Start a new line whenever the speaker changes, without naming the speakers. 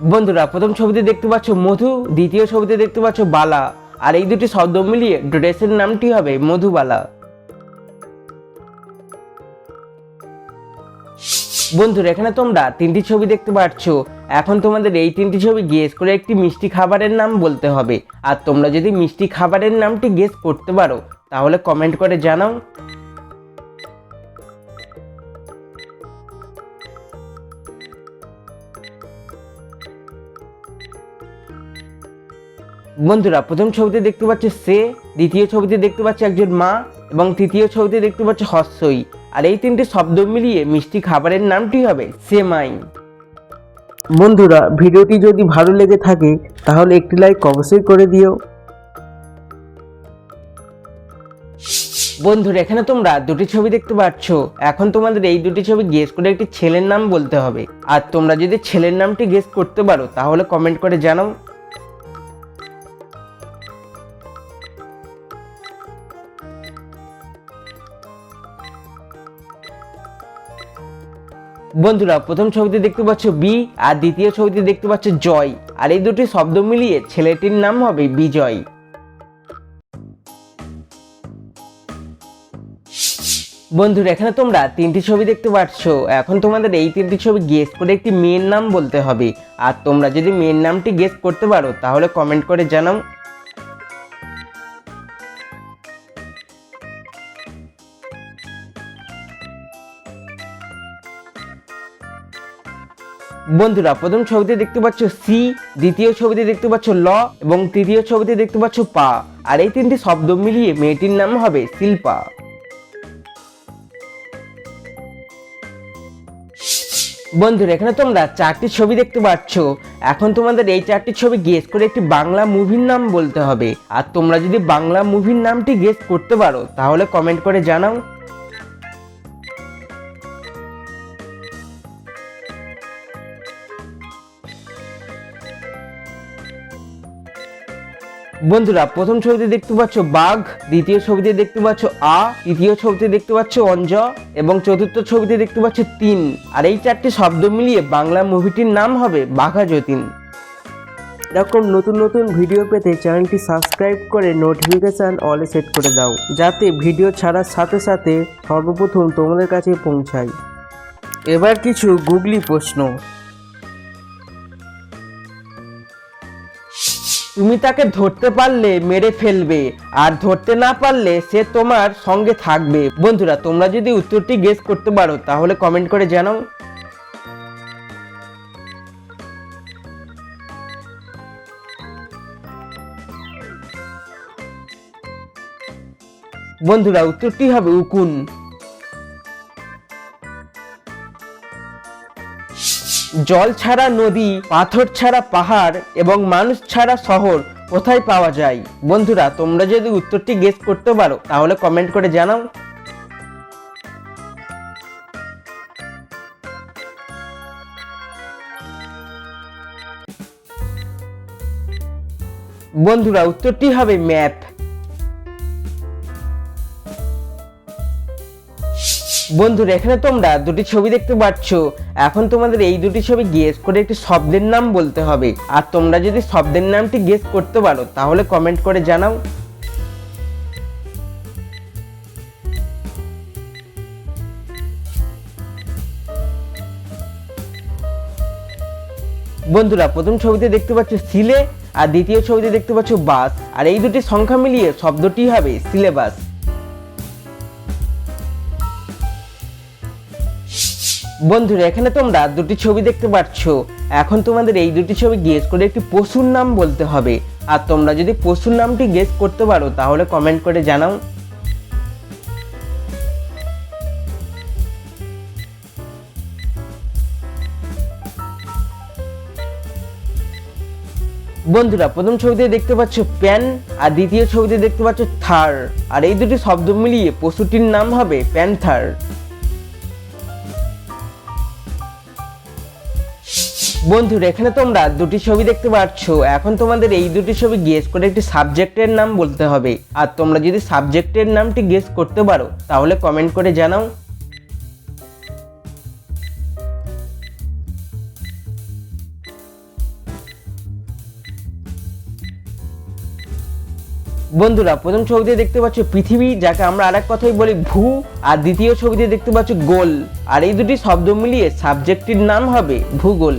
বন্ধুরা, প্রথম ছবিতে দেখতে পাচ্ছ মধু, দ্বিতীয় ছবিতে দেখতে পাচ্ছ বালা, আর এই দুটি শব্দ মিলিয়ে ড্রেসের নামটি হবে মধুবালা। বন্ধুরা, এখানে তোমরা তিনটি ছবি দেখতে পাচ্ছ। এখন তোমাদের এই তিনটি ছবি গেস করে একটি মিষ্টি খাবারের নাম বলতে হবে। আর তোমরা যদি মিষ্টি খাবারের নামটি গেস করতে পারো, তাহলে কমেন্ট করে জানাও। বন্ধুরা, প্রথম ছবিতে দেখতে পাচ্ছ সে, দ্বিতীয় ছবিতে দেখতে পাচ্ছ একজন মা, এবং তৃতীয় ছবিতে দেখতে পাচ্ছ হস্যই আর এই তিনটে শব্দ মিলিয়ে মিষ্টি খাবারের নামটি হবে সেমাই। বন্ধুরা, ভিডিওটি যদি ভালো লেগে থাকে, তাহলে একটি লাইক অবশ্যই করে দিও। বন্ধুরা, এখানে তোমরা দুটি ছবি দেখতে পাচ্ছ। এখন তোমাদের এই দুটি ছবি গেস করে একটি ছেলের নাম বলতে হবে। আর তোমরা যদি ছেলের নামটি গেস করতে পারো, তাহলে কমেন্ট করে জানাও। বন্ধুরা, প্রথম ছবিতে দেখতে পাচ্ছ বি আর দ্বিতীয় ছবিতে দেখতে পাচ্ছ জয়। আর এই দুটি শব্দ মিলিয়ে ছেলেটির নাম হবে বিজয়। বন্ধুরা, এখানে তোমরা তিনটি ছবি দেখতে পাচ্ছ। এখন তোমাদের এই তিনটি ছবি গেস করে একটি মেয়ের নাম বলতে হবে। আর তোমরা যদি মেয়ের নামটি গেস করতে পারো, তাহলে কমেন্ট করে জানাও বন্ধুরা, প্রথম ছবিতে দেখতে পাচ্ছ সি, দ্বিতীয় ছবিতে দেখতে পাচ্ছ ল এবং তৃতীয় ছবিতে দেখতে পাচ্ছ পা। আর এই তিনটি শব্দ মিলিয়ে মেয়েটির নাম হবে শিল্পা। বন্ধুরা, এখানে তোমরা চারটি ছবি দেখতে পাচ্ছ। এখন তোমাদের এই চারটি ছবি গেস করে একটি বাংলা মুভির নাম বলতে হবে। আর তোমরা যদি বাংলা মুভির নামটি গেস করতে পারো, তাহলে কমেন্ট করে জানাও। বন্ধুরা, প্রথম ছবিতে দেখতে পাচ্ছ বাঘ, দ্বিতীয় ছবিতে দেখতে পাচ্ছ আ, তৃতীয় ছবিতে দেখতে পাচ্ছ অঞ্জ, এবং চতুর্থ ছবিতে দেখতে পাচ্ছ তিন। আর এই চারটি শব্দ মিলিয়ে বাংলা মুভিটির নাম হবে বাঘা যতীন। এরকম নতুন নতুন ভিডিও পেতে চ্যানেলটি সাবস্ক্রাইব করে নোটিফিকেশান অলে সেট করে দাও, যাতে ভিডিও ছাড়ার সাথে সাথে সর্বপ্রথম তোমাদের কাছে পৌঁছায়। এবার কিছু গুগলি প্রশ্ন। তুমি তাকে ধরতে পারলে মেরে ফেলবে, আর ধরতে না পারলে সে তোমার সঙ্গে থাকবে। বন্ধুরা, তোমরা যদি উত্তরটি গেস করতে পারো, তাহলে কমেন্ট করে জানাও। বন্ধুরা, উত্তরটি হবে উকুন। জল ছাড়া নদী, পাথর ছাড়া পাহাড় এবং মানুষ ছাড়া শহর কোথায় পাওয়া যায়? বন্ধুরা, তোমরা যদি উত্তরটি গেস করতে পারো, তাহলে কমেন্ট করে জানাও। বন্ধুরা, উত্তরটি হবে ম্যাপ বন্ধুরা, এখানে তোমরা দুটি ছবি দেখতে পাচ্ছ। এখন তোমাদের এই দুটি ছবি গেস করে একটি শব্দের নাম বলতে হবে। আর তোমরা যদি শব্দের নামটি গেস করতে পারো, তাহলে কমেন্ট করে জানাও। বন্ধুরা, প্রথম ছবিতে দেখতে পাচ্ছ সিলে, আর দ্বিতীয় ছবিতে দেখতে পাচ্ছ বাস। আর এই দুটি সংখ্যা মিলিয়ে শব্দটি হবে সিলেবাস। বন্ধুরা, এখানে তোমরা দুটি ছবি দেখতে পাচ্ছ এখন তোমাদের এই দুটি ছবি গেস করে একটি পশুর নাম বলতে হবে। আর তোমরা যদি পশুর নামটি গেস করতে পারো, তাহলে কমেন্ট করে জানাও। বন্ধুরা, প্রথম ছবিতে দেখতে পাচ্ছ প্যান, আর দ্বিতীয় ছবিতে দেখতে পাচ্ছ থার। আর এই দুটি শব্দ মিলিয়ে পশুটির নাম হবে প্যান থার বন্ধুরা, এখানে তোমরা দুটি ছবি দেখতে পাচ্ছ। এখন তোমাদের এই দুটি ছবি গেস করে একটি সাবজেক্টের নাম বলতে হবে। আর তোমরা যদি সাবজেক্টের নামটি গেস করতে পারো, তাহলে কমেন্ট করে জানাও। বন্ধুরা, প্রথম ছবিতে দেখতে পাচ্ছ পৃথিবী, যাকে আমরা আরেক কথাই বলি ভূ। আর দ্বিতীয় ছবিতে দেখতে পাচ্ছ গোল। আর এই দুটি শব্দ মিলিয়ে সাবজেক্টটির নাম হবে ভূগোল।